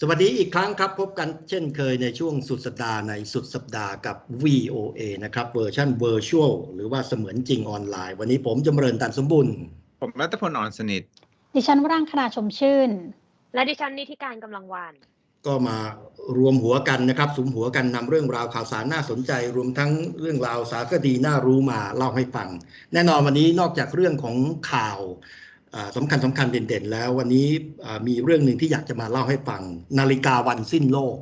สวัสดีอีกครั้งครับ พบกันเช่นเคยในช่วงสุดสัปดาห์ในสุดสัปดาห์กับ VOA นะครับเวอร์ชัน Virtual หรือว่าเสมือนจริงออนไลน์ วันนี้ผมจำเริญตันสมบุญผมรัตพลอ่อนสนิท ดิฉันวรังคณาชมชื่น และดิฉันนิติการกำลังวานก็มารวมหัวกันนะครับสุมหัวกันนำเรื่องราวข่าวสารน่าสนใจ รวมทั้งเรื่องราวสารคดีน่ารู้มาเล่าให้ฟัง แน่นอนวันนี้นอกจากเรื่องของข่าวอ่า สำคัญสำคัญเด่นๆ แล้ว วันนี้มีเรื่องหนึ่งที่อยากจะมาเล่าให้ฟัง นาฬิกาวันสิ้นโลก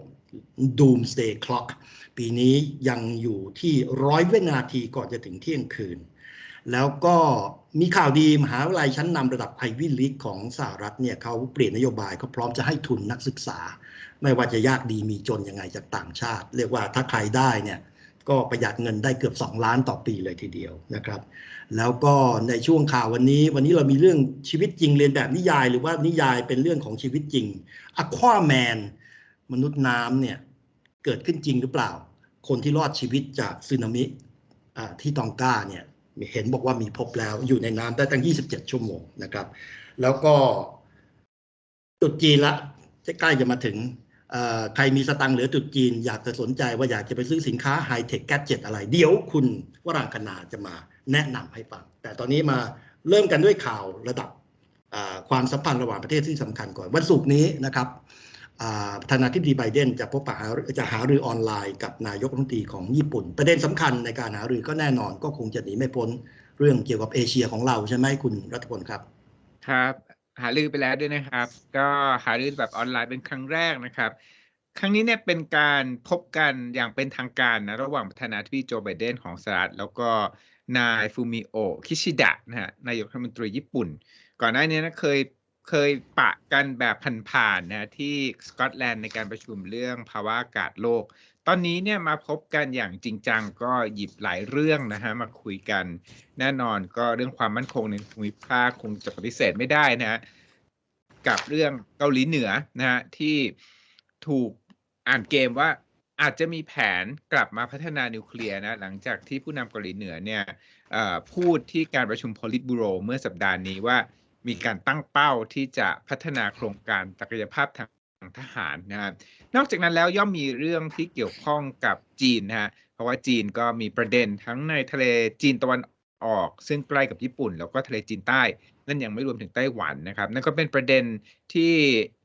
Doomsday Clock ปีนี้ยังอยู่ที่ร้อยวินาทีก่อนจะถึงเที่ยงคืน แล้วก็มีข่าวดีมหาวิทยาลัยชั้นนำระดับไอวิลีกของสหรัฐเนี่ยเขาเปลี่ยนนโยบายเขาพร้อมจะให้ทุนนักศึกษา ไม่ว่าจะยากดีมีจนยังไงจากต่างชาติ เรียกว่าถ้าใครได้เนี่ย ก็ประหยัดเงินได้เกือบ 2 ล้านต่อปีเลยทีเดียวนะครับ แล้วก็ในช่วงข่าววันนี้ วันนี้เรามีเรื่องชีวิตจริงเรียนแบบนิยาย หรือว่านิยายเป็นเรื่องของชีวิตจริงอควาแมนมนุษย์น้ำเนี่ยเกิดขึ้นจริงหรือเปล่า คนที่รอดชีวิตจากสึนามิที่ตองกาเนี่ยเห็นบอกว่ามีพบแล้วอยู่ในน้ำได้ตั้ง 27 ชั่วโมงนะครับ แล้วก็จุดจีนละจะใกล้จะมาถึง ใครมีสตังค์เหลือจุดจีน อยากจะสนใจว่าอยากจะไปซื้อสินค้าไฮเทคแกจ e t อะไร เดี๋ยวคุณวรางคณาจะมาแนะนำให้ฟัง แต่ตอนนี้มาเริ่มกันด้วยข่าวระดับความสัมพันธ์ระหว่างประเทศที่สำคัญก่อนวันศุกร์นี้นะครับประธานาธิบดีไบเดนจะพบปะหาจะหารือออนไลน์กับนายกรัฐมนตรีของญี่ปุ่น ประเด็นสำคัญในการหารือก็แน่นอนก็คงจะหนีไม่พ้นเรื่องเกี่ยวกับเอเชียของเราใช่ไหมคุณรัฐพลครับ ครับ หารือไปแล้วด้วยนะครับ ก็หารือแบบออนไลน์เป็นครั้งแรกนะครับ ครั้งนี้เนี่ยเป็นการพบกันอย่างเป็นทางการนะระหว่างประธานาธิบดีโจไบเดนของสหรัฐแล้วก็นายฟูมิโอคิชิดะนะฮะนายกรัฐมนตรีญี่ปุ่น ก่อนหน้านี้นะเคยเคยปะกันแบบผ่านๆนะที่สกอตแลนด์ในการประชุมเรื่องภาวะอากาศโลก ตอนนี้เนี่ยมาพบกันอย่างจริงจังก็หยิบหลายเรื่องนะฮะมาคุยกันแน่นอนก็เรื่องความมั่นคงในภูมิภาคคงจะปฏิเสธไม่ได้นะฮะกับเรื่องเกาหลีเหนือนะฮะที่ถูกอ่านเกมว่าอาจจะมีแผนกลับมาพัฒนานิวเคลียร์นะหลังจากที่ผู้นำเกาหลีเหนือเนี่ยพูดที่การประชุมโพลิตบูโรเมื่อสัปดาห์นี้ว่ามีการตั้งเป้าที่จะพัฒนาโครงการศักยภาพทาง ทหารนะครับนอกจากนั้นแล้วย่อมมีเรื่องที่เกี่ยวข้องกับจีนนะฮะเพราะว่าจีนก็มีประเด็นทั้งในทะเลจีนตะวันออก ซึ่งใกล้กับญี่ปุ่น แล้วก็ทะเลจีนใต้ นั่นยังไม่รวมถึงไต้หวันนะครับนั่นก็เป็นประเด็นที่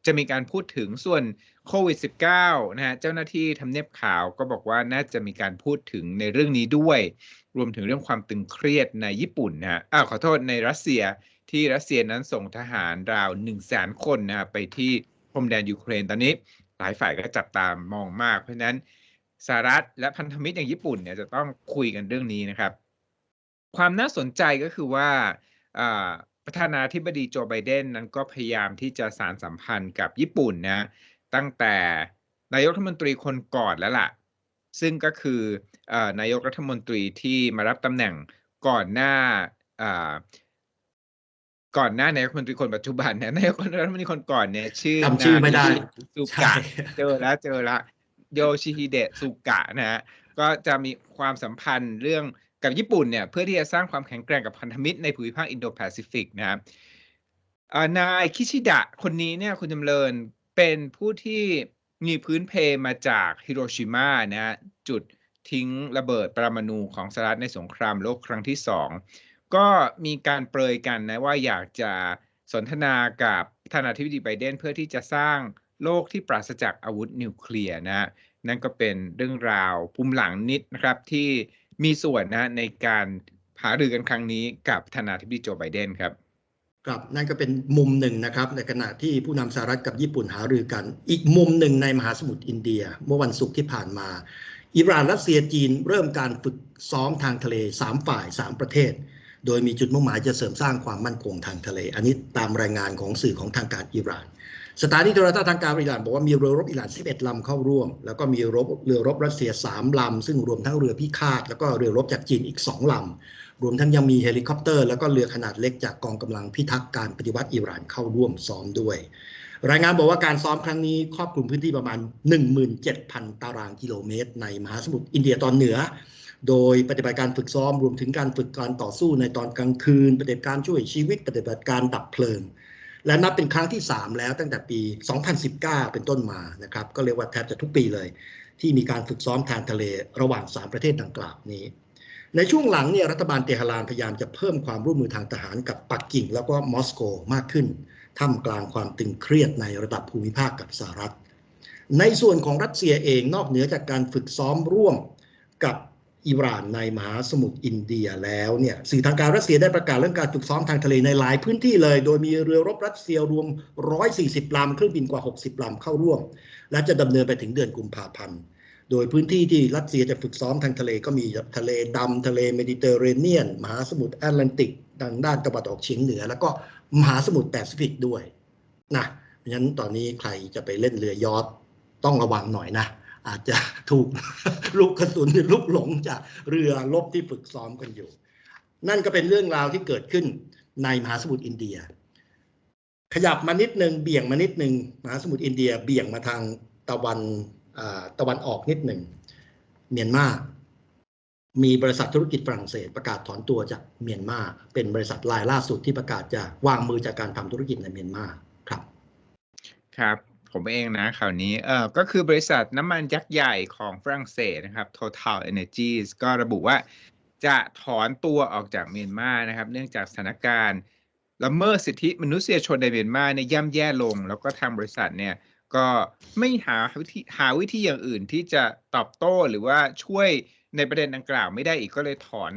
จะมีการพูดถึงส่วนโควิด -19 นะฮะเจ้าหน้าที่ทำเนียบขาวก็บอกว่าน่าจะมีการพูดถึงในเรื่องนี้ด้วย รวมถึงเรื่องความตึงเครียดในญี่ปุ่นนะฮะอ้าวขอโทษในรัสเซียที่รัสเซียนั้นส่งทหารราว1 0 0 0 0แสนคนนะฮะไปที่ พรมแดนยูเครนตอนนี้หลายฝ่ายก็จับตามองมาก เพราะฉะนั้นสหรัฐและพันธมิตรอย่างญี่ปุ่นเนี่ยจะต้องคุยกันเรื่องนี้นะครับ ความน่าสนใจก็คือว่าประธานาธิบดีโจไบเดนนั้นก็พยายามที่จะสารสัมพันธ์กับญี่ปุ่นนะตั้งแต่นายกรัฐมนตรีคนก่อนแล้วล่ะ ซึ่งก็คืออนายกรัฐมนตรีที่มารับตำแหน่งก่อนหน้า ก่อนหน้านายกรัฐมนตรีคนปัจจุบันเนี่ยนายกรัฐมนตรีคนก่อนเนี่ย ชื่อจำชื่อไม่ได้นากิสุใช่กะเจอแล้วเจอแล้วโยชิฮิเดะสุกะนะฮะก็จะมีความสัมพันธ์เรื่องกับญี่ปุ่นเนี่ย เพื่อที่จะสร้างความแข็งแกร่งกับพันธมิตรในภูมิภาคอินโดแปซิฟิกนะครับอ่านายคิชิดะคนนี้เนี่ยคุณจำเริญเป็นผู้ที่มีพื้นเพมาจากฮิโรชิมานะฮะจุดทิ้งระเบิดปรมาณูของสหรัฐในสงครามโลกครั้งที่สอง ก็มีการเปรยกันนะว่าอยากจะสนทนากับประธานาธิบดีไบเดนเพื่อที่จะสร้างโลกที่ปราศจากอาวุธนิวเคลียร์นะนั่นก็เป็นเรื่องราวภูมิหลังนิดนะครับที่มีส่วนนะในการหารือกันครั้งนี้กับธานาธิบดีโจไบเดนครับครับนั่นก็เป็นมุมหนึ่งนะครับ ในขณะที่ผู้นำสหรัฐกับญี่ปุ่นหารือกัน อีกมุมหนึ่งในมหาสมุทรอินเดีย เมื่อวันศุกร์ที่ผ่านมา อิหร่านรัสเซียจีนเริ่มการฝึกซ้อมทางทะเล 3 ฝ่าย 3 ประเทศ โดยมีจุดมุ่งหมายจะเสริมสร้างความมั่นคงทางทะเล อันนี้ตามรายงานของสื่อของทางการอิหร่าน สถานีโทรทัศน์ทางการอิหร่านบอกว่ามีเรือรบอิหร่าน 11 ลำเข้าร่วม แล้วก็มีรบเรือรบรัสเซีย 3 ลำ ซึ่งรวมทั้งเรือพิฆาต แล้วก็เรือรบจากจีนอีก 2 ลำ รวมทั้งยังมีเฮลิคอปเตอร์ แล้วก็เรือขนาดเล็กจากกองกำลังพิทักษ์การปฏิวัติอิหร่านเข้าร่วมซ้อมด้วย รายงานบอกว่าการซ้อมครั้งนี้ครอบคลุมพื้นที่ประมาณ 17,000 ตารางกิโลเมตร ในมหาสมุทรอินเดียตอนเหนือ โดยปฏิบัติการฝึกซ้อมรวมถึงการฝึกการต่อสู้ในตอนกลางคืน ปฏิบัติการช่วยชีวิต ปฏิบัติการดับเพลิง และนับเป็นครั้งที่ 3 แล้วตั้งแต่ปี 2019 เป็นต้นมานะครับก็เรียกว่าแทบจะทุกปีเลย ที่มีการฝึกซ้อมทางทะเลระหว่าง 3 ประเทศดังกล่าวนี้ ในช่วงหลังเนี่ยรัฐบาลเตหะรานพยายามจะเพิ่มความร่วมมือทางทหารกับปักกิ่ง แล้วก็มอสโกมากขึ้นท่ามกลางความตึงเครียดในระดับภูมิภาคกับสหรัฐ ในส่วนของรัสเซียเองนอกเหนือจากการฝึกซ้อมร่วมกับ อิหร่านในมหาสมุทรอินเดียแล้วเนี่ยสื่อทางการรัสเซียได้ประกาศเรื่องการฝึกซ้อมทางทะเลในหลายพื้นที่เลย โดยมีเรือรบรัสเซียรวม 140 ลำเครื่องบินกว่า 60 ลำเข้าร่วม และจะดำเนินไปถึงเดือนกุมภาพันธ์ โดยพื้นที่ที่รัสเซียจะฝึกซ้อมทางทะเลก็มีทะเลดำทะเลเมดิเตอร์เรเนียน มหาสมุทรแอตแลนติกทางด้านตะวันออกเฉียงเหนือ แล้วก็มหาสมุทรแปซิฟิกด้วยนะเพราะฉะนั้นตอนนี้ใครจะไปเล่นเรือยอทต้องระวังหน่อยนะ อาจจะถูกลูกกระสุนหรือลูกหลงจากเรือรบที่ฝึกซ้อมกันอยู่ นั่นก็เป็นเรื่องราวที่เกิดขึ้นในมหาสมุทรอินเดีย ขยับมานิดนึงเบี่ยงมานิดนึงมหาสมุทรอินเดียเบี่ยงมาทางตะวันตะวันออกนิดหนึ่งเมียนมามีบริษัทธุรกิจฝรั่งเศสประกาศถอนตัวจากเมียนมาเป็นบริษัทรายล่าสุดที่ประกาศจะวางมือจากการทำธุรกิจในเมียนมาครับ ครับ ผมเองนะข่าวนี้เออก็คือบริษัทน้ำมันยักษ์ใหญ่ของฝรั่งเศสนะครับ Total Energies ก็ระบุว่าจะถอนตัวออกจากเมียนมานะครับ เนื่องจากสถานการณ์ละเมิดสิทธิมนุษยชนในเมียนมาเนี่ยย่ำแย่ลง แล้วก็ทางบริษัทเนี่ยก็ไม่หาวิธีหาวิธีอย่างอื่นที่จะตอบโต้หรือว่าช่วยในประเด็นดังกล่าวไม่ได้อีกก็เลยถอน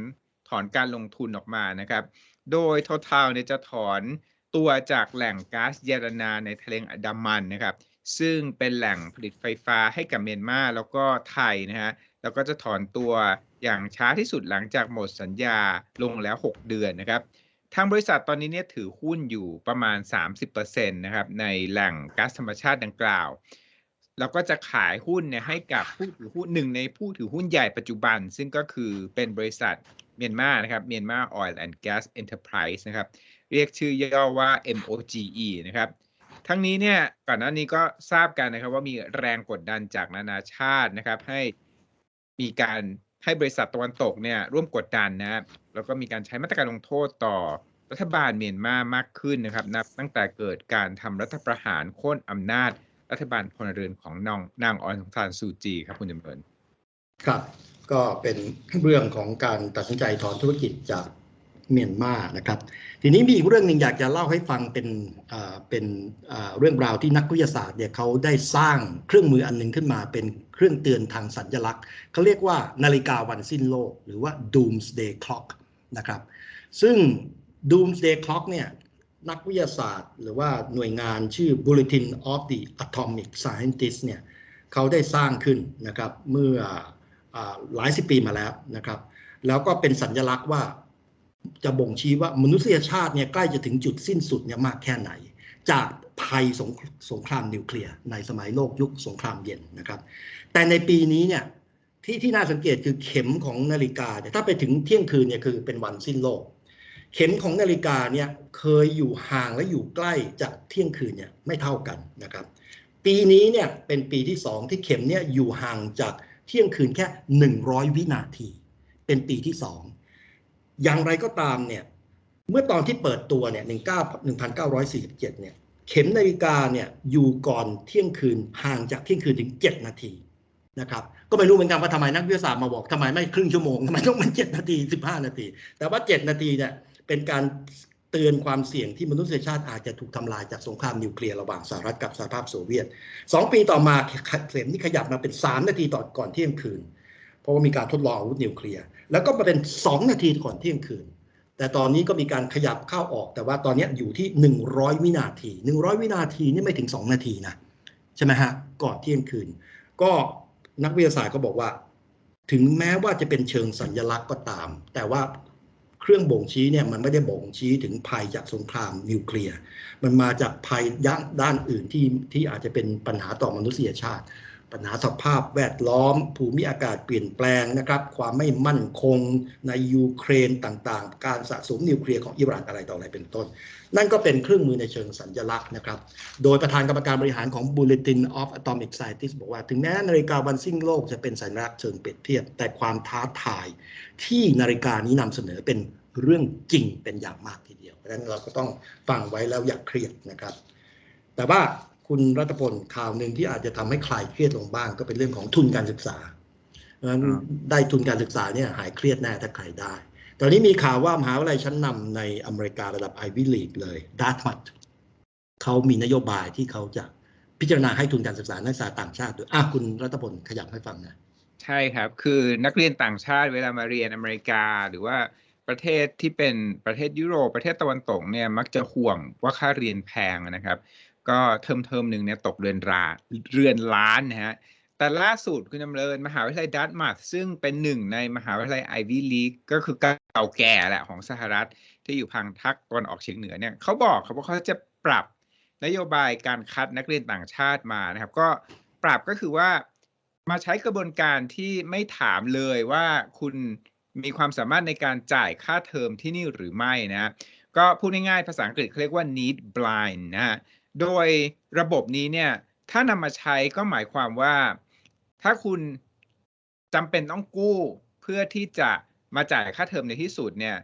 ถอนการลงทุนออกมานะครับ โดย Total เนี่ยจะถอน ตัวจากแหล่งก๊าซเยารนาในทะเลอันดามันนะครับ ซึ่งเป็นแหล่งผลิตไฟฟ้าให้กับเมียนมาแล้วก็ไทยนะฮะแล้วก็จะถอนตัวอย่างช้าที่สุดหลังจากหมดสัญญาลงแล้ว 6 เดือนนะครับทางบริษัทตอนนี้เนี่ยถือหุ้นอยู่ประมาณ 30%นะครับในแหล่งก๊าซธรรมชาติดังกล่าว แล้วก็จะขายหุ้นเนี่ยให้กับผู้ถือหุ้นหนึ่งในผู้ถือหุ้นใหญ่ปัจจุบัน ซึ่งก็คือเป็นบริษัทเมียนมานะครับเมียนมา Oil and Gas Enterprise นะครับ เรียกชื่อย่อว่า MOGE นะครับ ทั้งนี้เนี่ยก่อนหน้านี้ก็ทราบกันนะครับ ว่ามีแรงกดดันจากนานาชาตินะครับ ให้มีการให้บริษัทตะวันตกเนี่ยร่วมกดดันนะแล้วก็มีการใช้มาตรการลงโทษต่อรัฐบาลเมียนมามากขึ้นนะครับนับตั้งแต่เกิดการทำรัฐประหารโค่นอำนาจรัฐบาลพลเรือนของนางนางออนซานซูจีครับคุณจำเริญครับ ก็เป็นเรื่องของการตัดสินใจถอนธุรกิจจาก เมียนมานะครับ ทีนี้มีอีกเรื่องหนึ่งอยากจะเล่าให้ฟังเป็นเป็นเรื่องราวที่นักวิทยาศาสตร์เนี่ยเขาได้สร้างเครื่องมืออันหนึงขึ้นมาเป็นเครื่องเตือนทางสัญลักษณ์เขาเรียกว่านาฬิกาวันสิ้นโลก หรือว่า Doomsday Clock นะครับ ซึ่ง Doomsday Clock เนี่ยนักวิทยาศาสตร์ หรือว่าหน่วยงานชื่อ Bulletin of the Atomic Scientists เนี่ยเขาได้สร้างขึ้นนะครับเมื่ออหลายสิบปีมาแล้วนะครับ แล้วก็เป็นสัญลักษณ์ว่า จะบ่งชี้ว่ามนุษยชาติเนี่ยใกล้จะถึงจุดสิ้นสุดเนี่ยมากแค่ไหน จากภัยสงสงครามนิวเคลียร์ในสมัยโลกยุคสงครามเย็นนะครับ แต่ในปีนี้เนี่ยที่ที่น่าสังเกตคือเข็มของนาฬิกาเนี่ยถ้าไปถึงเที่ยงคืนเนี่ยคือเป็นวันสิ้นโลก เข็มของนาฬิกาเนี่ยเคยอยู่ห่างและอยู่ใกล้จากเที่ยงคืนเนี่ยไม่เท่ากันนะครับ ปีนี้เนี่ยเป็นปีที่สองที่เข็มเนี่ยอยู่ห่างจากเที่ยงคืนแค่ 100 วินาที เป็นปีที่สอง อย่างไรก็ตามเนี่ยเมื่อตอนที่เปิดตัวเนี่ย19 1947เนี่ยเข็มนาฬิกาเนี่ยอยู่ก่อนเที่ยงคืนห่างจากเที่ยงคืนถึง 7 นาทีนะครับก็ไม่รู้เหมือนกันว่าทำไมนักวิทยาศาสตร์มาบอกทำไมไม่ครึ่งชั่วโมงทำไมต้องมัน7 นาที 15 นาที แต่ว่า 7 นาทีเนี่ยเป็นการเตือนความเสี่ยงที่มนุษยชาติอาจจะถูกทำลายจากสงครามนิวเคลียร์ระหว่างสหรัฐกับสหภาพโซเวียตสองปีต่อมาเข็มนี่ขยับมาเป็น 3 นาทีต่อก่อนเที่ยงคืน เพราะว่ามีการทดลองอาวุธนิวเคลียร์ แล้วก็มาเป็น 2 นาทีก่อนเที่ยงคืน แต่ตอนนี้ก็มีการขยับเข้าออก แต่ว่าตอนนี้อยู่ที่ 100 วินาที 100 วินาทีนี่ไม่ถึง 2 นาทีนะใช่ไหมฮะก่อนเที่ยงคืน ก็นักวิทยาศาสตร์ก็บอกว่า ถึงแม้ว่าจะเป็นเชิงสัญลักษณ์ก็ตาม แต่ว่าเครื่องบ่งชี้เนี่ยมันไม่ได้บ่งชี้ถึงภัยจากสงครามนิวเคลียร์ มันมาจากภัยด้านอื่นที่ที่อาจจะเป็นปัญหาต่อมนุษยชาติ ปัญหาสภาพแวดล้อม ภูมิอากาศเปลี่ยนแปลงนะครับ ความไม่มั่นคงในยูเครนต่างๆ การสะสมนิวเคลียร์ของอิหร่านอะไรต่ออะไรเป็นต้น นั่นก็เป็นเครื่องมือในเชิงสัญลักษณ์นะครับ โดยประธานกรรมการบริหารของ Bulletin of Atomic Scientists บอกว่า ถึงแม้นาฬิกาวันสิ้นโลกจะเป็นสัญลักษณ์เชิงเปรียบเทียบ แต่ความท้าทายที่นาฬิกานี้นำเสนอเป็นเรื่องจริงเป็นอย่างมากทีเดียวเพราะฉะนั้นเราก็ต้องฟังไว้แล้วอย่าเครียดนะครับ แต่ว่า คุณรัตพลข่าวหนึ่งที่อาจจะทำให้คลายเครียดลงบ้าง ก็เป็นเรื่องของทุนการศึกษาเพราะฉะนั้นครับได้ทุนการศึกษาเนี่ยหายเครียดแน่ถ้าใครได้ ตอนนี้มีข่าวว่ามหาวิทยาลัยชั้นนำในอเมริการะดับไอวิลีกเลยดาร์ทมัดเขามีนโยบายที่เขาจะพิจารณาให้ทุนการศึกษานักศึกษาต่างชาติด้วยอะคุณรัตพลขยับให้ฟังนะใช่ครับ คือนักเรียนต่างชาติเวลามาเรียนอเมริกาหรือว่าประเทศที่เป็นประเทศยุโรปประเทศตะวันตกเนี่ยมักจะห่วงว่าค่าเรียนแพงนะครับ ก็เทอมเทอมหนึ่งเนี่ยตกเรือนราเรือนล้านนะฮะแต่ล่าสุดคุณจำเริญมหาวิทยาลัยดัตมาร์ซึ่งเป็นหนึ่งในมหาวิทยาลัยไอวีลีกก็คือเก่าแก่แหละของสหรัฐที่อยู่พังทักตะวันออกเฉียงเหนือเนี่ยเขาบอกครับว่าเขาจะปรับนโยบายการคัดนักเรียนต่างชาติมานะครับ ก็ปรับก็คือว่ามาใช้กระบวนการที่ไม่ถามเลยว่าคุณมีความสามารถในการจ่ายค่าเทอมที่นี่หรือไม่นะ ก็พูดง่ายๆภาษาอังกฤษเขาเรียกว่า need blind นะฮะ โดยระบบนี้เนี่ย ถ้านำมาใช้ก็หมายความว่า ถ้าคุณจำเป็นต้องกู้เพื่อที่จะมาจ่ายค่าเทอมในที่สุดเนี่ย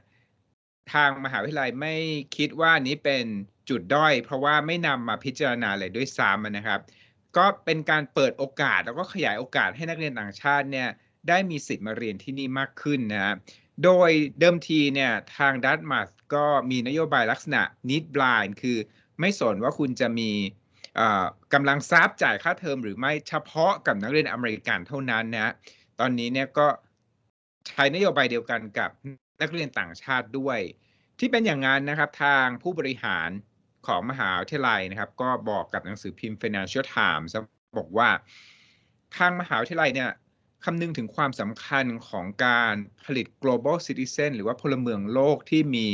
ทางมหาวิทยาลัยไม่คิดว่านี้เป็นจุดด้อย เพราะว่าไม่นำมาพิจารณาเลยด้วยซ้ำนะครับ ก็เป็นการเปิดโอกาสแล้วก็ขยายโอกาสให้นักเรียนต่างชาติเนี่ยได้มีสิทธิ์มาเรียนที่นี่มากขึ้นนะโดยเดิมทีเนี่ยทางดัตมาสก็มีนโยบายลักษณะ need blind คือ ไม่สนว่าคุณจะมีกำลังทรัพย์จ่ายค่าเทอมหรือไม่เฉพาะกับนักเรียนอเมริกันเท่านั้นนะตอนนี้เนี่ยก็ใช้นโยบายเดียวกันกับนักเรียนต่างชาติด้วย ที่เป็นอย่างนั้นนะครับทางผู้บริหารของมหาวิทยาลัยนะครับ ก็บอกกับหนังสือพิมพ์ Financial Times บอกว่า ทางมหาวิทยาลัยเนี่ย คำนึงถึงความสำคัญของการผลิต global citizen หรือว่าพลเมืองโลกที่มี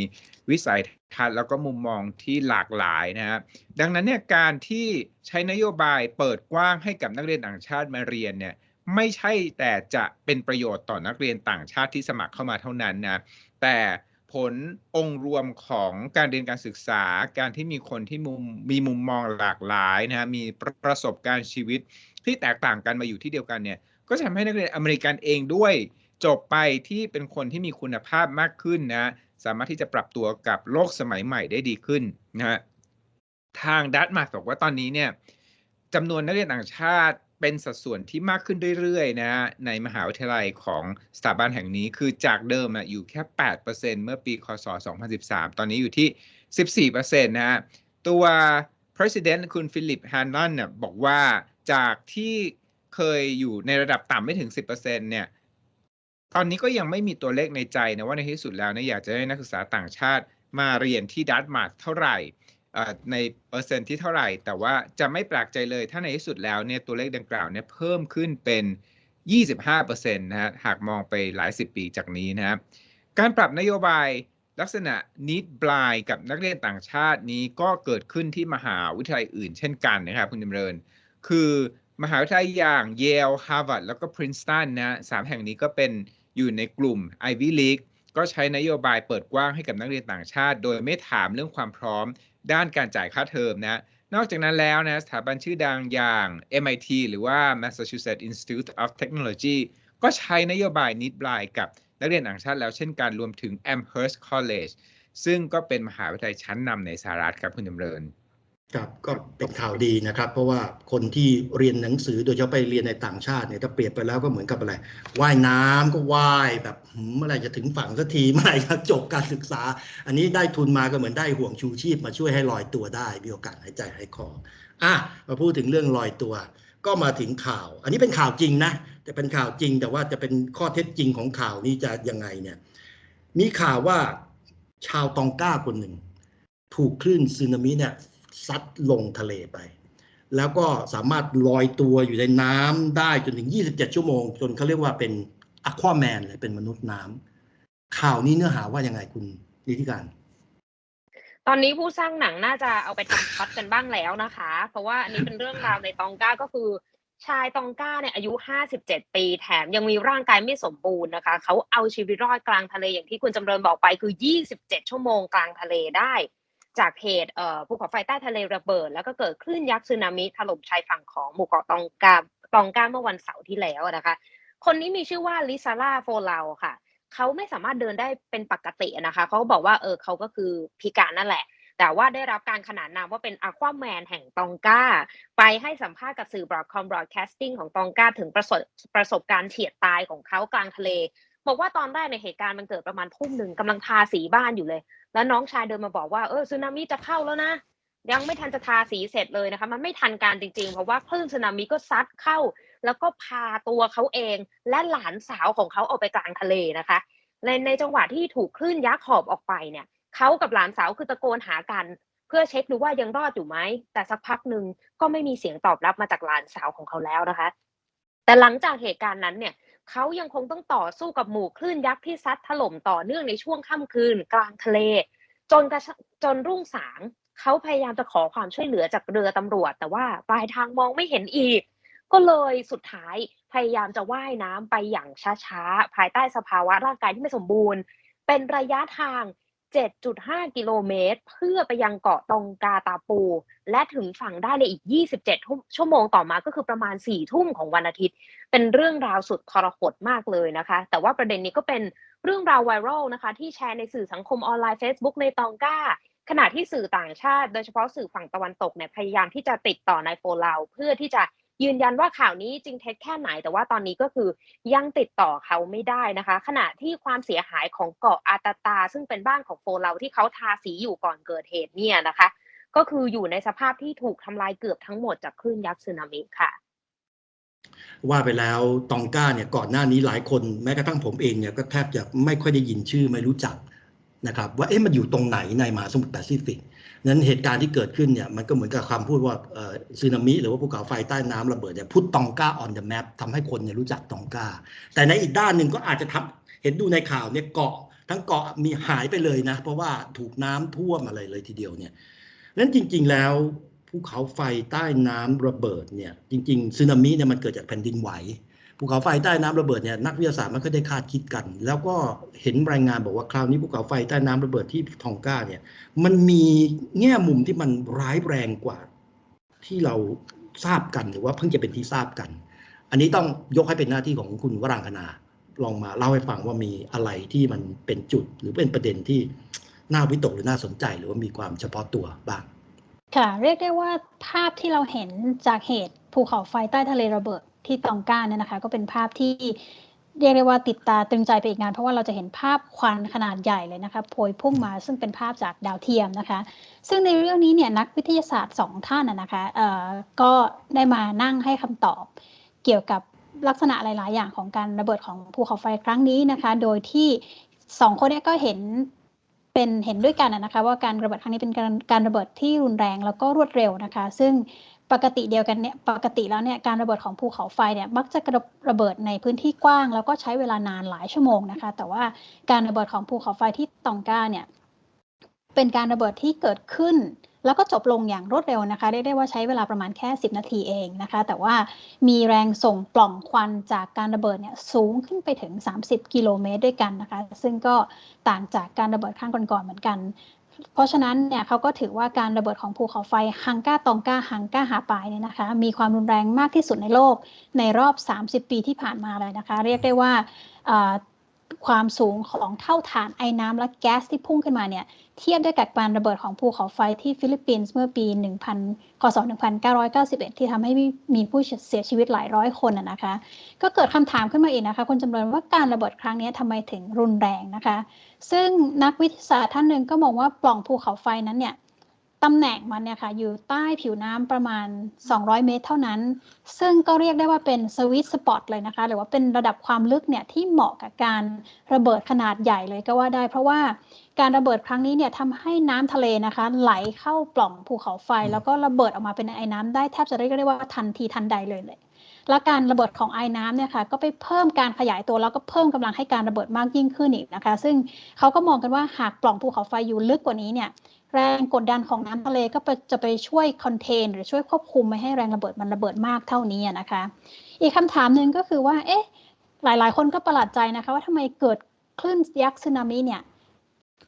วิสัยทัศน์แล้วก็มุมมองที่หลากหลายนะครับดังนั้นเนี่ยการที่ใช้นโยบายเปิดกว้างให้กับนักเรียนต่างชาติมาเรียนเนี่ยไม่ใช่แต่จะเป็นประโยชน์ต่อนักเรียนต่างชาติที่สมัครเข้ามาเท่านั้นนะแต่ผลองค์รวมของการเรียนการศึกษา การที่มีคนที่มุมมีมุมมองหลากหลายนะฮะมีประสบการณ์ชีวิตที่แตกต่างกันมาอยู่ที่เดียวกันเนี่ย ก็จะทำให้นักเรียนอเมริกันเองด้วย จบไปที่เป็นคนที่มีคุณภาพมากขึ้นนะ สามารถที่จะปรับตัวกับโลกสมัยใหม่ได้ดีขึ้นนะฮะทางดัตมาบอกว่าตอนนี้เนี่ยจำนวนนักเรียนต่างชาติเป็นสัดส่วนที่มากขึ้นเรื่อยๆนะฮะในมหาวิทยาลัยของสถาบันแห่งนี้ คือจากเดิมอะอยู่แค่ 8%เมื่อปีคศ 2013 ตอนนี้อยู่ที่ 14%นะฮะตัว president คุณฟิลิปแฮนนันน่ะบอกว่าจากที่ เคยอยู่ในระดับต่ำไม่ถึง 10%เนี่ย ตอนนี้ก็ยังไม่มีตัวเลขในใจนะว่าในที่สุดแล้วเนี่ยอยากจะให้นักศึกษาต่างชาติมาเรียนที่ดัตมาร์เท่าไหร่ในเปอร์เซ็นต์ที่เท่าไหร่ แต่ว่าจะไม่แปลกใจเลยถ้าในที่สุดแล้วเนี่ยตัวเลขดังกล่าวเนี่ยเพิ่มขึ้นเป็น 25%นะฮะหากมองไปหลายสิบปีจากนี้นะครับการปรับนโยบายลักษณะ need blind กับนักเรียนต่างชาตินี้ก็เกิดขึ้นที่มหาวิทยาลัยอื่นเช่นกันนะครับคุณจำเริญ คือ มหาวิทยาลัยอย่าง Yale Harvard แล้วก็ Princeton นะสามแห่งนี้ก็เป็นอยู่ในกลุ่ม Ivy League ก็ใช้นโยบายเปิดกว้างให้กับนักเรียนต่างชาติ โดยไม่ถามเรื่องความพร้อมด้านการจ่ายค่าเทอมนะ นอกจากนั้นแล้วนะสถาบันชื่อดังอย่าง MIT หรือว่า Massachusetts Institute of Technology ก็ใช้นโยบาย Need Blind กับนักเรียนต่างชาติแล้วเช่นกันรวมถึง Amherst College ซึ่งก็เป็นมหาวิทยาลัยชั้นนำในสหรัฐครับคุณจำเริญ ครับก็เป็นข่าวดีนะครับ เพราะว่าคนที่เรียนหนังสือโดยเฉพาะไปเรียนในต่างชาติเนี่ยถ้าเปรียบไปแล้วก็เหมือนกับอะไรว่ายน้ำก็ว่ายแบบเมื่อไหร่จะถึงฝั่งสักทีเมื่อไหร่จะจบการศึกษา อันนี้ได้ทุนมาก็เหมือนได้ห่วงชูชีพมาช่วยให้ลอยตัวได้มีโอกาสหายใจหายคออะมาพูดถึงเรื่องลอยตัว ก็มาถึงข่าว อันนี้เป็นข่าวจริงนะแต่เป็นข่าวจริงแต่ว่าจะเป็นข้อเท็จจริงของข่าวนี้จะยังไงเนี่ยมีข่าวว่าชาวตองก้าคนหนึ่งถูกคลื่นสึนามิเนี่ย ซัดลงทะเลไป แล้วก็สามารถลอยตัวอยู่ในน้ำได้จนถึง 27 ชั่วโมง จนเขาเรียกว่าเป็นอะควาแมนเลยเป็นมนุษย์น้ำข่าวนี้เนื้อหาว่ายังไงคุณนิติการ ตอนนี้ผู้สร้างหนังน่าจะเอาไปทำพล็อดกันบ้างแล้วนะคะ เพราะว่าอันนี้เป็นเรื่องราวในตองก้าก็คือชายตองก้าเนี่ยอายุ 57 ปี แถมยังมีร่างกายไม่สมบูรณ์นะคะ เขาเอาชีวิตรอดกลางทะเลอย่างที่คุณจำเริญบอกไปคือ 27 ชั่วโมงกลางทะเลได้ จากเหตุเอ่อภูเขาไฟใต้ทะเลระเบิด แล้วก็เกิดคลื่นยักษ์สึนามิถล่มชายฝั่งของหมู่เกาะตองกาตองกาเมื่อวันเสาร์ที่แล้วนะคะ คนนี้มีชื่อว่าลิซาร่าโฟลาวค่ะ เขาไม่สามารถเดินได้เป็นปกตินะคะ เขาบอกว่าเออเขาก็คือพิการนั่นแหละ แต่ว่าได้รับการขนานนามว่าเป็นอควาแมนแห่งตองกาไปให้สัมภาษณ์กับสื่อบรอดคอมบรอดแคสติ้งของตองกาถึงประสบประสบการณ์เฉียดตายของเขากลางทะเล บอกว่าตอนแรกในเหตุการณ์มันเกิดประมาณทุ่มหนึ่งกำลังทาสีบ้านอยู่เลย แล้วน้องชายเดินมาบอกว่าเออสึนามิจะเข้าแล้วนะยังไม่ทันจะทาสีเสร็จเลยนะคะ มันไม่ทันการจริงๆ เพราะว่าคลื่นสึนามิก็ซัดเข้า แล้วก็พาตัวเขาเองและหลานสาวของเขาออกไปกลางทะเลนะคะ ในในจังหวะที่ถูกคลื่นยักษ์หอบออกไปเนี่ยเขากับหลานสาวคือตะโกนหากัน เพื่อเช็คดูว่ายังรอดอยู่ไหม แต่สักพักหนึ่งก็ไม่มีเสียงตอบรับมาจากหลานสาวของเขาแล้วนะคะ แต่หลังจากเหตุการณ์นั้นเนี่ย เขายังคงต้องต่อสู้กับหมู่คลื่นยักษ์ที่ซัดถล่มต่อเนื่องในช่วงค่ำคืนกลางทะเล จนกระจนรุ่งสางเขาพยายามจะขอความช่วยเหลือจากเรือตำรวจ แต่ว่าปลายทางมองไม่เห็นอีก ก็เลยสุดท้ายพยายามจะว่ายน้ำไปอย่างช้าๆ ภายใต้สภาวะร่างกายที่ไม่สมบูรณ์ เป็นระยะทาง 7.5 กิโลเมตร เพื่อไปยังเกาะตองกาตาปู และถึงฝั่งได้ในอีก 27 ชั่วโมงต่อมาก็คือประมาณ 4 ทุ่มของวันอาทิตย์ เป็นเรื่องราวสุดทรหดมากเลยนะคะ แต่ว่าประเด็นนี้ก็เป็นเรื่องราวไวรัลนะคะ ที่แชร์ในสื่อสังคมออนไลน์ Facebook ในตองกาขณะที่สื่อต่างชาติ โดยเฉพาะสื่อฝั่งตะวันตกเนี่ยพยายามที่จะติดต่อนายโฟลาวเพื่อที่จะ ยืนยันว่าข่าวนี้จริงเท็จแค่ไหน แต่ว่าตอนนี้ก็คือยังติดต่อเขาไม่ได้นะคะ ขณะที่ความเสียหายของเกาะอาตาตา ซึ่งเป็นบ้านของโฟลาที่เขาทาสีอยู่ก่อนเกิดเหตุเนี่ยนะคะ ก็คืออยู่ในสภาพที่ถูกทำลายเกือบทั้งหมดจากคลื่นยักษ์สึนามิค่ะว่าไปแล้วตองก้าเนี่ยก่อนหน้านี้หลายคนแม้กระทั่งผมเองเนี่ยก็แทบจะไม่ค่อยได้ยินชื่อไม่รู้จักนะครับ ว่าเอ๊ะมันอยู่ตรงไหนในมหาสมุทรแปซิฟิก นั้นเหตุการณ์ที่เกิดขึ้นเนี่ยมันก็เหมือนกับคำพูดว่าเอ่อสึนามิหรือว่าภูเขาไฟใต้น้ำระเบิดเนี่ยพุทตองก้า on the map ทำให้คนเนี่ยรู้จักตองกาแต่ในอีกด้านหนึ่งก็อาจจะทำเห็นดูในข่าวเนี่ยเกาะทั้งเกาะมีหายไปเลยนะ เพราะว่าถูกน้ำท่วมอะไรเลยทีเดียวเนี่ยนั้นจริง ๆแล้วภูเขาไฟใต้น้ำระเบิดเนี่ยจริงๆสึนามิเนี่ยมันเกิดจากแผ่นดินไหว ภูเขาไฟใต้น้ำระเบิดเนี่ยนักวิทยาศาสตร์ไม่ค่อยได้คาดคิดกัน แล้วก็เห็นรายงานบอกว่าคราวนี้ภูเขาไฟใต้น้ำระเบิดที่ทองก้าเนี่ย มันมีแง่มุมที่มันร้ายแรงกว่า ที่เราทราบกันหรือว่าเพิ่งจะเป็นที่ทราบกัน อันนี้ต้องยกให้เป็นหน้าที่ของคุณวรังคณาลองมาเล่าให้ฟังว่ามีอะไรที่มันเป็นจุดหรือเป็นประเด็นที่น่าวิตกหรือน่าสนใจ หรือว่ามีความเฉพาะตัวบ้าง ค่ะ เรียกได้ว่าภาพที่เราเห็นจากเหตุภูเขาไฟใต้ทะเลระเบิด ที่ตองก้าเนี่ยนะคะ ก็เป็นภาพที่เรียกได้ว่าติดตาตรึงใจไปอีกงาน เพราะว่าเราจะเห็นภาพควันขนาดใหญ่เลยนะคะโพยพุ่งมาซึ่งเป็นภาพจากดาวเทียมนะคะ ซึ่งในเรื่องนี้เนี่ยนักวิทยาศาสตร์สองท่านนะนะคะเอ่อก็ได้มานั่งให้คำตอบเกี่ยวกับลักษณะหลาย ๆ อย่างของการระเบิดของภูเขาไฟครั้งนี้นะคะ โดยที่สองคนนี้ก็เห็นเป็นเห็นด้วยกันนะนะคะ ว่าการระเบิดครั้งนี้เป็นการการระเบิดที่รุนแรงแล้วก็รวดเร็วนะคะ ซึ่ง ปกติเดียวกันเนี่ยปกติแล้วเนี่ยการระเบิดของภูเขาไฟเนี่ยมักจะระระเบิดในพื้นที่กว้าง แล้วก็ใช้เวลานานหลายชั่วโมงนะคะ แต่ว่าการระเบิดของภูเขาไฟที่ตองกาเนี่ยเป็นการระเบิดที่เกิดขึ้น แล้วก็จบลงอย่างรวดเร็วนะคะเรียกได้ว่าใช้เวลาประมาณแค่ 10 นาทีเองนะคะ แต่ว่ามีแรงส่งปล่องควันจากการระเบิดเนี่ยสูงขึ้นไปถึง 30 กิโลเมตรด้วยกันนะคะ ซึ่งก็ต่างจากการระเบิดครั้งก่อนๆเหมือนกัน เพราะฉะนั้นเนี่ยเขาก็ถือว่าการระเบิดของภูเขาไฟฮังกาตองกาฮังกาหาปายเนี่ยนะคะ มีความรุนแรงมากที่สุดในโลกในรอบ 30 ปีที่ผ่านมาเลยนะคะ เรียกได้ว่าความสูงของเท่าฐานไอ้น้ำและแก๊สที่พุ่งขึ้นมาเนี่ยเทียบได้กับการระเบิดของภูเขาไฟที่ฟิลิปปินส์เมื่อปี 1000คศ1991 ที่ทำให้มีผู้เสียชีวิตหลายร้อยคนนะคะ ก็เกิดคำถามขึ้นมาอีกนะคะคุณจำเริญว่าการระเบิดครั้งนี้ทำไมถึงรุนแรงนะคะ ซึ่งนักวิทยาศาสตร์ท่านหนึ่งก็มองว่าปล่องภูเขาไฟนั้นเนี่ยตำแหน่งมันเนี่ยค่ะอยู่ใต้ผิวน้ำประมาณ 200 เมตรเท่านั้น ซึ่งก็เรียกได้ว่าเป็นสวิตสปอตเลยนะคะ หรือว่าเป็นระดับความลึกเนี่ยที่เหมาะกับการระเบิดขนาดใหญ่เลยก็ว่าได้ เพราะว่าการระเบิดครั้งนี้เนี่ยทำให้น้ำทะเลนะคะ ไหลเข้าปล่องภูเขาไฟ แล้วก็ระเบิดออกมาเป็นไอ้น้ำได้แทบจะเรียกได้ว่าทันทีทันใดเลยเลย และการระเบิดของไอ้น้ำเนี่ยค่ะก็ไปเพิ่มการขยายตัวแล้วก็เพิ่มกำลังให้การระเบิดมากยิ่งขึ้นอีกนะคะ ซึ่งเขาก็มองกันว่าหากปล่องภูเขาไฟอยู่ลึกกว่านี้เนี่ยแรงกดดันของน้ำทะเลก็จะไปช่วยคอนเทนหรือช่วยควบคุมไม่ให้แรงระเบิดมันระเบิดมากเท่านี้นะคะ อีกคำถามหนึ่งก็คือว่าเอ๊ะหลาย ๆ คนก็ประหลาดใจนะคะว่าทำไมเกิดคลื่นยักษ์สึนามิเนี่ย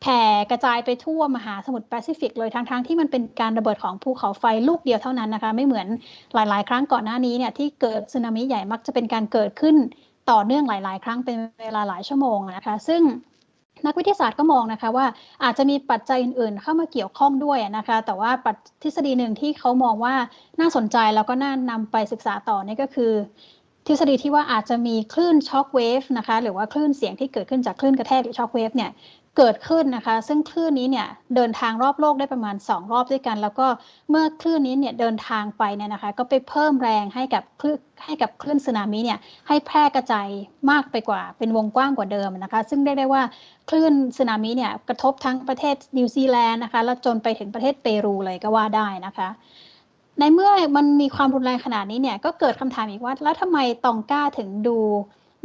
แผ่กระจายไปทั่วมหาสมุทรแปซิฟิกเลยทั้งๆทที่มันเป็นการระเบิดของภูเขาไฟลูกเดียวเท่านั้นนะคะ ไม่เหมือนหลาย ๆ ครั้งก่อนหน้านี้เนี่ยที่เกิดสึนามิใหญ่มักจะเป็นการเกิดขึ้นต่อเนื่องหลาย ๆ ครั้งเป็นเวลาหลายชั่วโมงนะคะ ซึ่งนักวิทยาศาสตร์ก็มองนะคะว่าอาจจะมีปัจจัยอื่น ๆ เข้ามาเกี่ยวข้องด้วยนะคะ แต่ว่าปัจทฤษฎีหนึ่งที่เขามองว่าน่าสนใจแล้วก็น่านำไปศึกษาต่อนี่ก็คือ ทฤษฎีที่ว่าอาจจะมีคลื่นช็อคเวฟนะคะ หรือว่าคลื่นเสียงที่เกิดขึ้นจากคลื่นกระแทกหรือช็อคเวฟเนี่ยเกิดขึ้นนะคะ ซึ่งคลื่นนี้เนี่ยเดินทางรอบโลกได้ประมาณ 2 รอบด้วยกัน แล้วก็เมื่อคลื่นนี้เนี่ยเดินทางไปเนี่ยนะคะ ก็ไปเพิ่มแรงให้กับคลื่นให้กับคลื่นสึนามิเนี่ยให้แพร่กระจายมากไปกว่าเป็นวงกว้างกว่าเดิมนะคะ ซึ่งเรียกได้ว่าคลื่นสึนามิเนี่ยกระทบทั้งประเทศนิวซีแลนด์นะคะ แล้วจนไปถึงประเทศเปรูเลยก็ว่าได้นะคะ ในเมื่อมันมีความรุนแรงขนาดนี้เนี่ยก็เกิดคำถามอีกว่า แล้วทำไมตองก้าถึงดู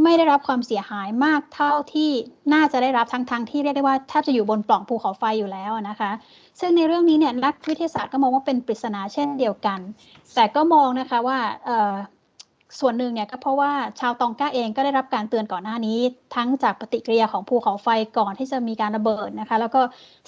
ไม่ได้รับความเสียหายมากเท่าที่น่าจะได้รับทั้งๆทที่เรียกได้ว่าแทบจะอยู่บนปล่องภูเขาไฟอยู่แล้วนะคะ ซึ่งในเรื่องนี้เนี่ยนักวิทยาศาสตร์ก็มองว่าเป็นปริศนาเช่นเดียวกัน แต่ก็มองนะคะว่า ส่วนหนึ่งเนี่ยก็เพราะว่าชาวตองก้าเองก็ได้รับการเตือนก่อนหน้านี้ ทั้งจากปฏิกิริยาของภูเขาไฟก่อนที่จะมีการระเบิดนะคะ แล้วก็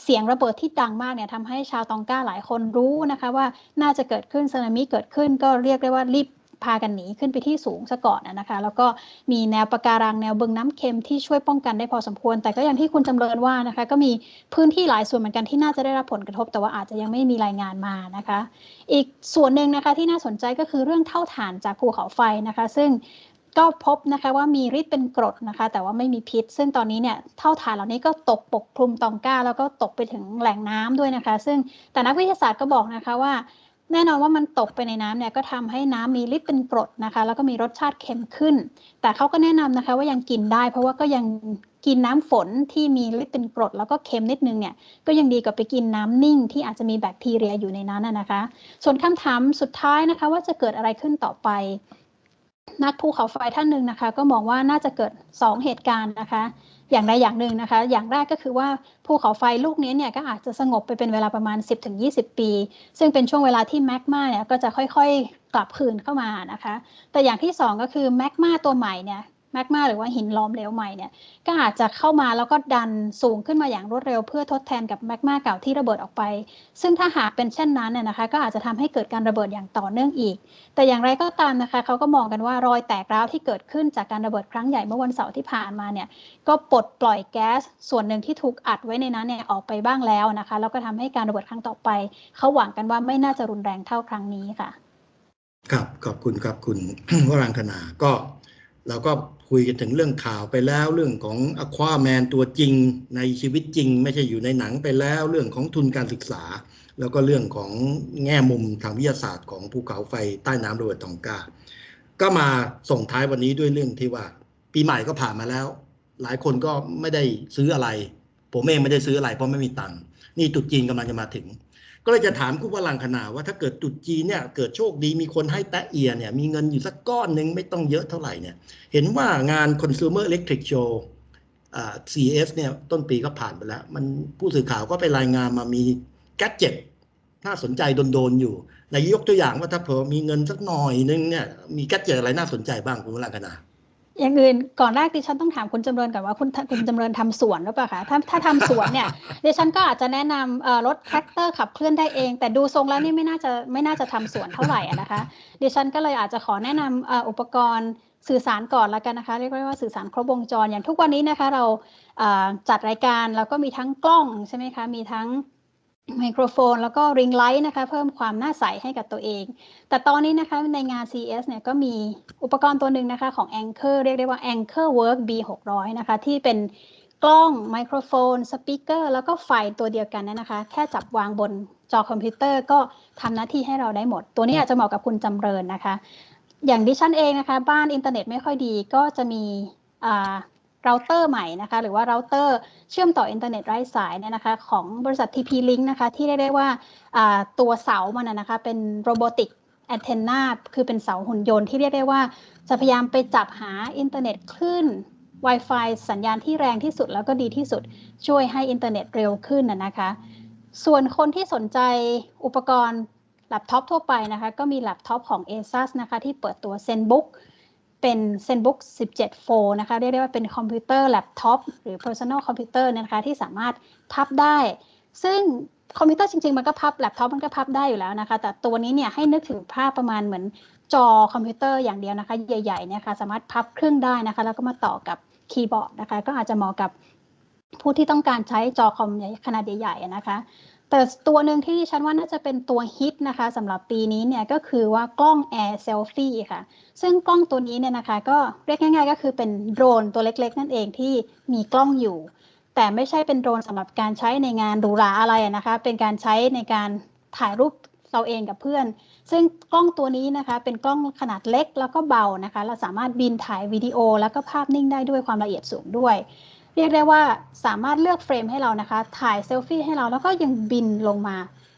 เสียงระเบิดที่ดังมากเนี่ยทำให้ชาวตองก้าหลายคนรู้นะคะ ว่าน่าจะเกิดขึ้นสึนามิเกิดขึ้นก็เรียกได้ว่ารีบ พากันหนีขึ้นไปที่สูงซะก่อนนะคะ แล้วก็มีแนวปะการังแนวบึงน้ำเค็มที่ช่วยป้องกันได้พอสมควร แต่ก็อย่างที่คุณจำเริญว่านะคะ ก็มีพื้นที่หลายส่วนเหมือนกันที่น่าจะได้รับผลกระทบ แต่ว่าอาจจะยังไม่มีรายงานมานะคะ อีกส่วนหนึ่งนะคะที่น่าสนใจก็คือเรื่องเท่าฐานจากภูเขาไฟนะคะ ซึ่งก็พบนะคะว่ามีฤทธิ์เป็นกรดนะคะ แต่ว่าไม่มีพิษ ซึ่งตอนนี้เนี่ยเท่าฐานเหล่านี้ก็ตกปกคลุมตองก้า แล้วก็ตกไปถึงแหล่งน้ำด้วยนะคะ ซึ่งแต่นักวิทยาศาสตร์ก็บอกนะคะว่า แน่นอนว่ามันตกไปในน้ำเนี่ยก็ทำให้น้ำมีฤทธิ์เป็นกรดนะคะ แล้วก็มีรสชาติเค็มขึ้น แต่เขาก็แนะนำนะคะว่ายังกินได้ เพราะว่าก็ยังกินน้ำฝนที่มีฤทธิ์เป็นกรด แล้วก็เค็มนิดนึงเนี่ยก็ยังดีกว่าไปกินน้ำนิ่ง ที่อาจจะมีแบคทีเรียอยู่ในนั้นนะคะ ส่วนคำถามสุดท้ายนะคะ ว่าจะเกิดอะไรขึ้นต่อไป นักภูเขาไฟท่านหนึ่งนะคะ ก็มองว่าน่าจะเกิด 2 เหตุการณ์นะคะ อย่างใดอย่างหนึ่งนะคะ อย่างแรกก็คือว่าภูเขาไฟลูกนี้เนี่ยก็อาจจะสงบไปเป็นเวลาประมาณ 10-20 ปี ซึ่งเป็นช่วงเวลาที่แมกมาเนี่ยก็จะค่อยๆกลับคืนเข้ามานะคะ แต่อย่างที่ 2 ก็คือแมกมาตัวใหม่เนี่ย แมกมาหรือว่าหินล้อมเหลวใหม่เนี่ยก็อาจจะเข้ามาแล้วก็ดันสูงขึ้นมาอย่างรวดเร็ว เพื่อทดแทนกับแมกมาเก่าที่ระเบิดออกไป ซึ่งถ้าหากเป็นเช่นนั้นเนี่ยนะคะ ก็อาจจะทำให้เกิดการระเบิดอย่างต่อเนื่องอีก แต่อย่างไรก็ตามนะคะเขาก็มองกันว่ารอยแตกร้าวที่เกิดขึ้นจากการระเบิดครั้งใหญ่เมื่อวันเสาร์ที่ผ่านมาเนี่ยก็ปลดปล่อยแก๊สส่วนหนึ่งที่ถูกอัดไว้ในนั้นเนี่ยออกไปบ้างแล้วนะคะแล้วก็ทำให้การระเบิดครั้งต่อไปเขาหวังกันว่าไม่น่าจะรุนแรงเท่าครั้งนี้ค่ะครับขอบคุณครับคุณวรังคณาก็ เราก็คุยกันถึงเรื่องข่าวไปแล้วเรื่องของอควาแมนตัวจริงในชีวิตจริง ไม่ใช่อยู่ในหนังไปแล้วเรื่องของทุนการศึกษา แล้วก็เรื่องของแง่มุมทางวิทยาศาสตร์ของภูเขาไฟใต้น้ำโรเบิดตองกา ก็มาส่งท้ายวันนี้ด้วยเรื่องที่ว่า ปีใหม่ก็ผ่านมาแล้ว หลายคนก็ไม่ได้ซื้ออะไร ผมเองไม่ได้ซื้ออะไรเพราะไม่มีตังค์นี่ตรุษจีนกำลังจะมาถึง ก็เลยจะถามคุณวรังคณาว่าถ้าเกิดตรุษจีนเนี่ยเกิดโชคดีมีคนให้แตะเอียเนี่ยมีเงินอยู่สักก้อนหนึ่งไม่ต้องเยอะเท่าไหร่เนี่ยเห็นว่างาน consumer electric show อ่า CES เนี่ยต้นปีก็ผ่านไปแล้ว มันผู้สื่อข่าวก็ไปรายงานมามีแกดเจ็ตน่าสนใจโดนๆอยู่ในยกตัวอย่างว่าถ้าเผื่อมีเงินสักหน่อยนึงเนี่ยมีแกดเจ็ตอะไรน่าสนใจบ้างคุณวรังคณา อย่างอื่นก่อนแรกดิฉันต้องถามคุณจำเริญก่อนว่าคุณคุณจำเริญทำสวนหรือเปล่าคะถ้าถ้าทำสวนเนี่ยดิฉันก็อาจจะแนะนำรถแทรกเตอร์ขับเคลื่อนได้เอง แต่ดูทรงแล้วนี่ไม่น่าจะไม่น่าจะทำสวนเท่าไหร่นะคะดิฉันก็เลยอาจจะขอแนะนำอุปกรณ์สื่อสารก่อนล้วกันนะคะ เรียกว่าสื่อสารครบวงจรอย่างทุกวันนี้นะคะ เราจัดรายการแล้วก็มีทั้งกล้องใช่ไหมคะมีทั้ง ไมโครโฟน แล้วก็ริงไลท์นะคะ เพิ่มความน่าใสให้กับตัวเอง แต่ตอนนี้นะคะในงาน CES เนี่ยก็มีอุปกรณ์ตัวหนึ่งนะคะของ Anchor เรียกได้ว่า Anchor Work B600 นะคะ ที่เป็นกล้องไมโครโฟน สปีกเกอร์ แล้วก็ไฟตัวเดียวกันนะคะ แค่จับวางบนจอคอมพิวเตอร์ก็ทำหน้าที่ให้เราได้หมด ตัวนี้อาจจะเหมาะกับคุณจำเริญนะคะ อย่างดิฉันเองนะคะ บ้านอินเทอร์เน็ตไม่ค่อยดีก็จะมี เราเตอร์ใหม่นะคะหรือว่าเราเตอร์เชื่อมต่ออินเทอร์เน็ตไร้สายเนี่ยนะคะของบริษัท TP-Link นะคะที่เรียกได้ว่าตัวเสามันนะคะเป็นโรบอติกแอนเทนนาคือเป็นเสาหุ่นยนต์ที่เรียกได้ว่า จะพยายามไปจับหาอินเทอร์เน็ตคลื่น Wi-Fi สัญญาณที่แรงที่สุดแล้วก็ดีที่สุดช่วยให้อินเทอร์เน็ตเร็วขึ้นนะคะ ส่วนคนที่สนใจอุปกรณ์แล็ปท็อปทั่วไปนะคะ ก็มีแล็ปท็อปของ ASUS นะคะ ที่เปิดตัว ZenBook เป็น ZenBook 17 Fold นะคะ เรียกได้ว่าเป็นคอมพิวเตอร์แล็ปท็อปหรือ personal computer นะคะที่สามารถพับได้ ซึ่งคอมพิวเตอร์จริงๆ มันก็พับแล็ปท็อปมันก็พับได้อยู่แล้วนะคะ แต่ตัวนี้เนี่ยให้นึกถึงภาพประมาณเหมือนจอคอมพิวเตอร์อย่างเดียวนะคะ ใหญ่ๆเนี่ยค่ะสามารถพับเครื่องได้นะคะ แล้วก็มาต่อกับคีย์บอร์ดนะคะ ก็อาจจะเหมาะกับผู้ที่ต้องการใช้จอคอมขนาดใหญ่ๆนะคะ แต่ตัวหนึ่งที่ดิฉันว่าน่าจะเป็นตัวฮิตนะคะสำหรับปีนี้เนี่ยก็คือว่ากล้อง Air Selfie ค่ะ ซึ่งกล้องตัวนี้เนี่ยนะคะก็เรียกง่าย ๆ ก็คือเป็นโดรนตัวเล็ก ๆ นั่นเองที่มีกล้องอยู่ แต่ไม่ใช่เป็นโดรนสำหรับการใช้ในงานหรูหราอะไรนะคะ เป็นการใช้ในการถ่ายรูปเราเองกับเพื่อน ซึ่งกล้องตัวนี้นะคะเป็นกล้องขนาดเล็กแล้วก็เบานะคะ เราสามารถบินถ่ายวิดีโอแล้วก็ภาพนิ่งได้ด้วยความละเอียดสูงด้วย เรียกได้ว่าสามารถเลือกเฟรมให้เรานะคะ ถ่ายเซลฟี่ให้เราแล้วก็ยังบินลงมา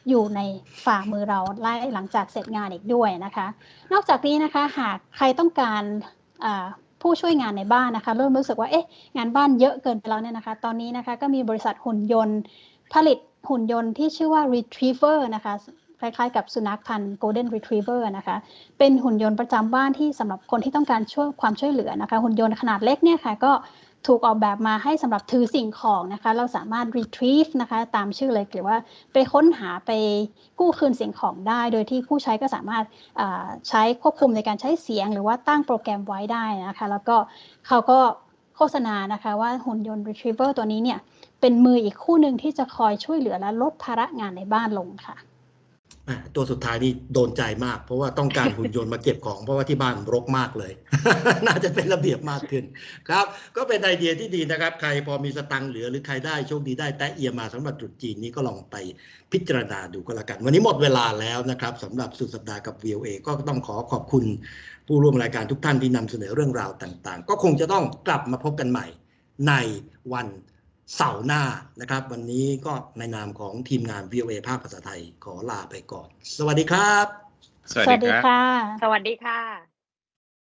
อยู่ในฝ่ามือเราไล่หลังจากเสร็จงานอีกด้วยนะคะ นอกจากนี้นะคะหากใครต้องการผู้ช่วยงานในบ้านนะคะ เริ่มรู้สึกว่าเอ๊ะงานบ้านเยอะเกินไปแล้วเนี่ยนะคะ ตอนนี้นะคะก็มีบริษัทหุ่นยนต์ ผลิตหุ่นยนต์ที่ชื่อว่า retriever นะคะคล้ายๆกับสุนัขพันธุ์ golden retriever นะคะ เป็นหุ่นยนต์ประจำบ้านที่สำหรับคนที่ต้องการช่วยความช่วยเหลือนะคะ หุ่นยนต์ขนาดเล็กเนี่ยค่ะ ก็ ถูกออกแบบมาให้สำหรับถือสิ่งของนะคะ เราสามารถ retrieve นะคะ ตามชื่อเลยหรือว่าไปค้นหาไปกู้คืนสิ่งของได้ โดยที่ผู้ใช้ก็สามารถใช้ควบคุมในการใช้เสียง หรือว่าตั้งโปรแกรมไว้ได้นะคะ แล้วก็เขาก็โฆษณานะคะว่าหุ่นยนต์ retriever ตัวนี้เนี่ยเป็นมืออีกคู่หนึ่งที่จะคอยช่วยเหลือและลดภาระงานในบ้านลงค่ะ ตัวสุดท้ายนี่โดนใจมาก เพราะว่าต้องการหุ่นยนต์มาเก็บของเพราะว่าที่บ้านรกมากเลย น่าจะเป็นระเบียบมากขึ้นครับ ก็เป็นไอเดียที่ดีนะครับ ใครพอมีสตังค์เหลือหรือใครได้โชคดีได้แตะเอียมาสำหรับตรุษจีนนี้ก็ลองไปพิจารณาดูก็แล้วกัน วันนี้หมดเวลาแล้วนะครับสำหรับสุดสัปดาห์กับ VOA ก็ต้องขอขอบคุณ ผู้ร่วมรายการทุกท่านที่นำเสนอเรื่องราวต่าง ๆ ก็คงจะต้องกลับมาพบกันใหม่ในวัน เสาร์หน้านะครับ วันนี้ก็ในนามของทีมงาน VOA ภาคภาษาไทยขอลาไปก่อน สวัสดีครับ สวัสสวัสดีดีครับค่ะ สวัสดีค่ะ